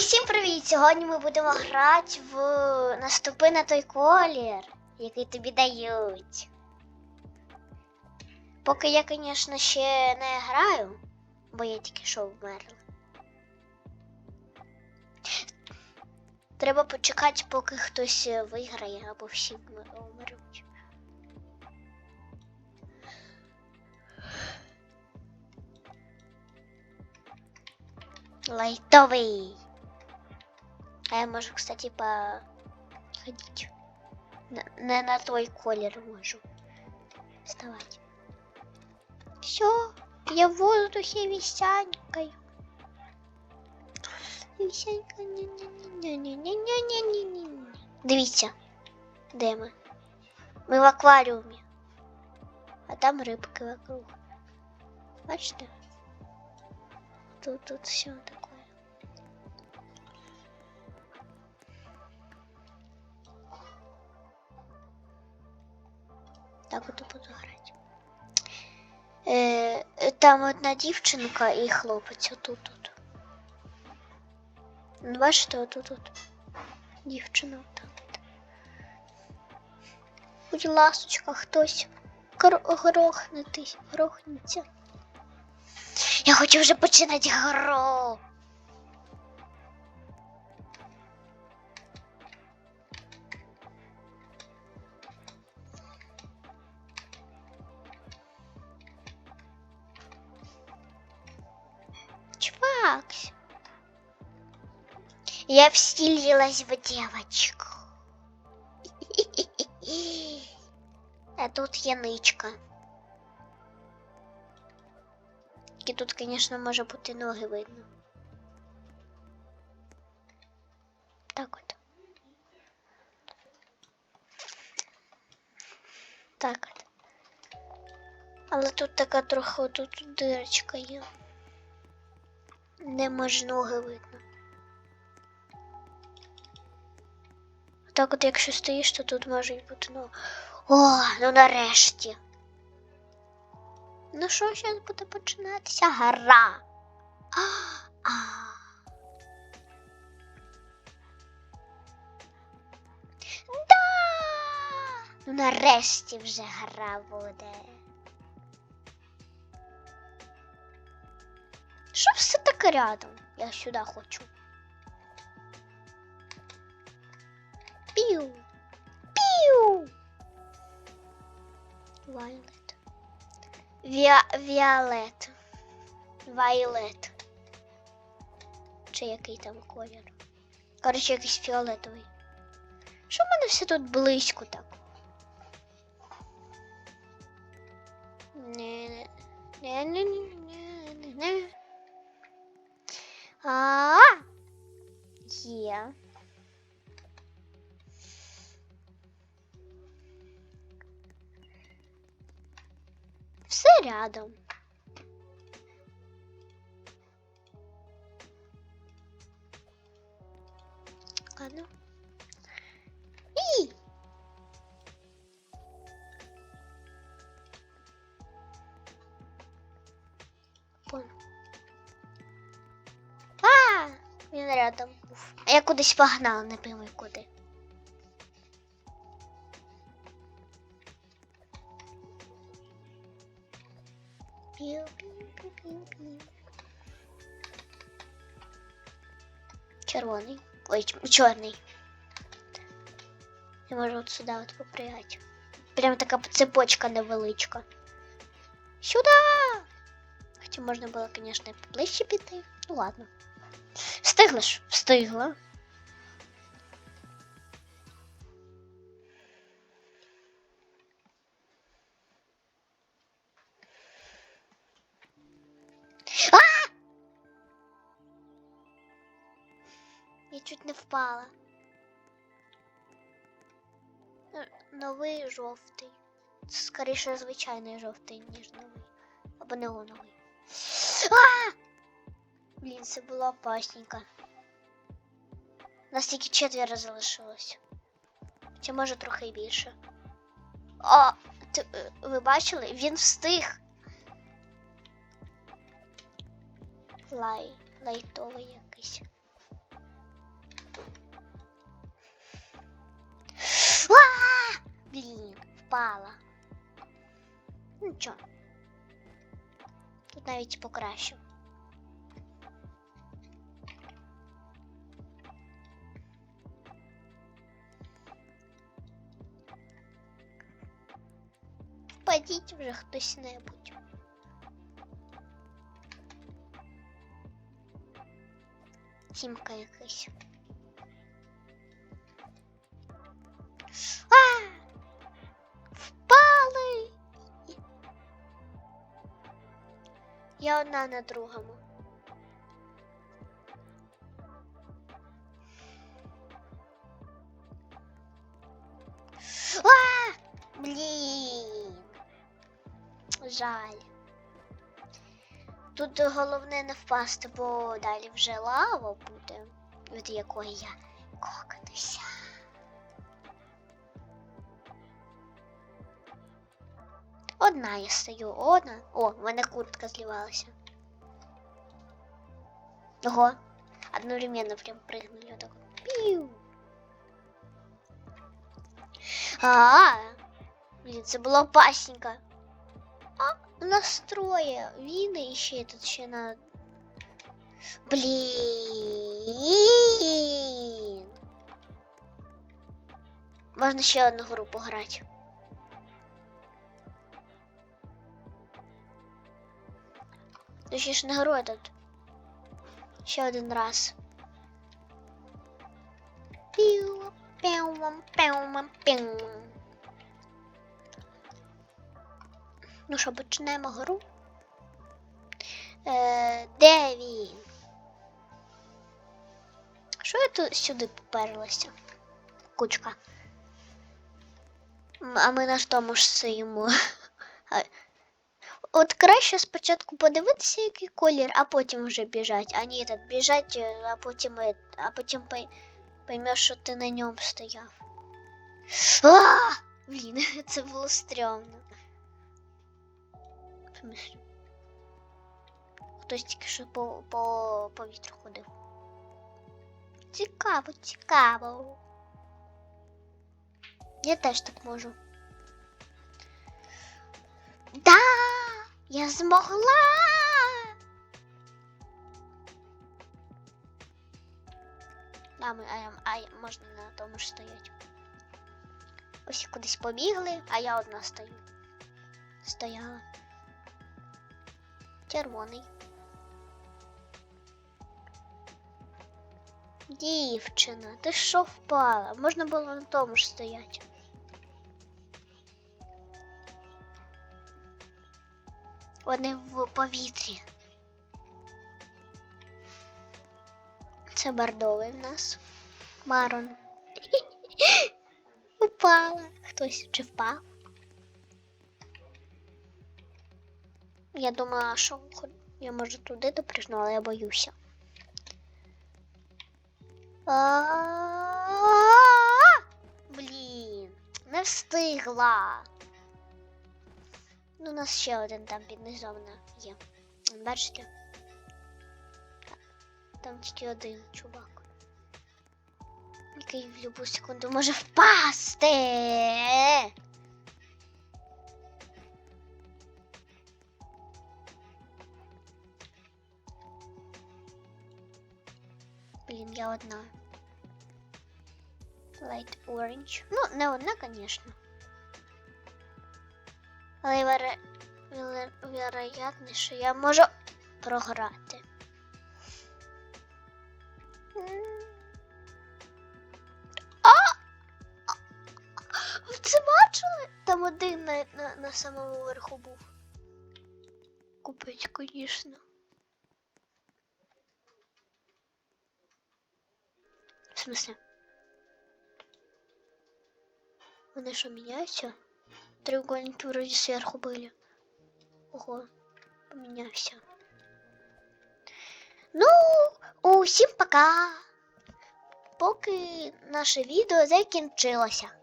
Усім привіт! Сьогодні ми будемо грати в наступи на той колір, який тобі дають. Поки я, звісно, ще не граю, бо я тільки що вмерла. Треба почекати, поки хтось виграє або всі вмруть. Лайтовий. А я можу, кстати, походить. На, не на той колір можу вставать. Все, я в воздухе висянькаю. Висянька, ні-ні-ні-ні-ні-ні-ні-ні. Дивіться, де ми? Ми в акваріумі. А там рибки вокруг. Бачите? Тут, тут все такое. Е, там одна дівчинка і хлопець отут тут. Ну, Бачите, отут от Дівчина от. Будь ласочка, хтось гро- грохнетись, грохнеться. Я хочу вже починати гру. Чувак. Я вселилась в девочку. А тут яничка. І тут, звісно, може бути ноги видно. Так от. Так от. Але тут така трохи тут дирочка є. Не може ноги видно. Так от якщо стоїш, то тут можуть бути ноги. О, ну нарешті. Ну що, зараз буде починатися гра. А, а. Да! Ну нарешті вже гра буде. Все таке рядом? Я сюди хочу. Піу. Піу. Вайлет. Віа... Віолет. Вайлет. Чи який там колір? Коротше, якийсь фіолетовий. Що в мене все тут близько так? Не, не, не, не, не, А, є. Все рядом. Ладно. І. Понял. Він рядом був. А я кудись погнала, не пойму куди. Піу, піу, піу, піу, піу. Червоний. Ой, чорний. Я можу от сюди от попригати. Прям така цепочка невеличка. Сюда! Хоча можна було, звісно, поближче піти. Ну ладно. Встигла ж? Встигла. Я чуть не впала. Новий жовтий. Скоріше звичайний жовтий, ніж новий. Або неоновий. А! Блін, це було опасненько. Нас тільки четверо залишилось. Чи може трохи і більше. О, ти, е, ви бачили? Він встиг. Лай, лайтовий якийсь. А! Блін, впала. Ну чо? Тут навіть покращив. Впадіть вже хтось небудь. Сімка якась. А! Впали! Я одна на другому. А! Блін. Жаль. Тут головне не впасти, бо далі вже лава буде, від якої я кокатуся. Одна я стою, одна. О, в мене куртка зливалася. Ого, одновременно прям прыгнули вот так. Пиу. А, блін, це було опасненько. А, у нас троє. Він і ще тут ще на. Блін. Можна ще одну гру пограти. Точніше не гру, а тут. Ще один раз. Піу, піу, піу, піу. Ну що, почнемо гру. Е, де він? Що я тут сюди поперлася? Кучка. А ми на тому ж. А- От краще спочатку подивитися, який колір, а потім вже біжать. А ні, так біжать, е, а потім, е, а потім поймеш, що ти на ньому стояв. А! Блін, це було стрьомно. Смислі? Хтось тільки що по, по повітрю ходив. Цікаво, цікаво. Я теж так можу. Да! Я змогла! А, ми, а, а можна на тому ж стоять. Ось кудись побігли, а я одна стою. Стояла. Червоний. Дівчина, ти що впала? Можна було на тому ж стояти. Вони в повітрі. Це бордовий в нас. Марон. Упала. Хтось чи впав? Я думала, що я може туди допрыгну, але я боюся. Блін, не встигла. Ну, у нас ще один там під є. Бачите? Там тільки один чувак. Який в будь-яку секунду може впасти. Блін, я одна. Light orange. Ну, не одна, звісно. Але веро- вероятно, що я можу програти. А! Ви це бачили? Там один на, на, на самому верху був. Купить, звісно. Смысле? Вони що, міняються? Треугольники вроде сверху были. Ого, поменялся. Ну, усім пока. Поки наше відео закінчилося.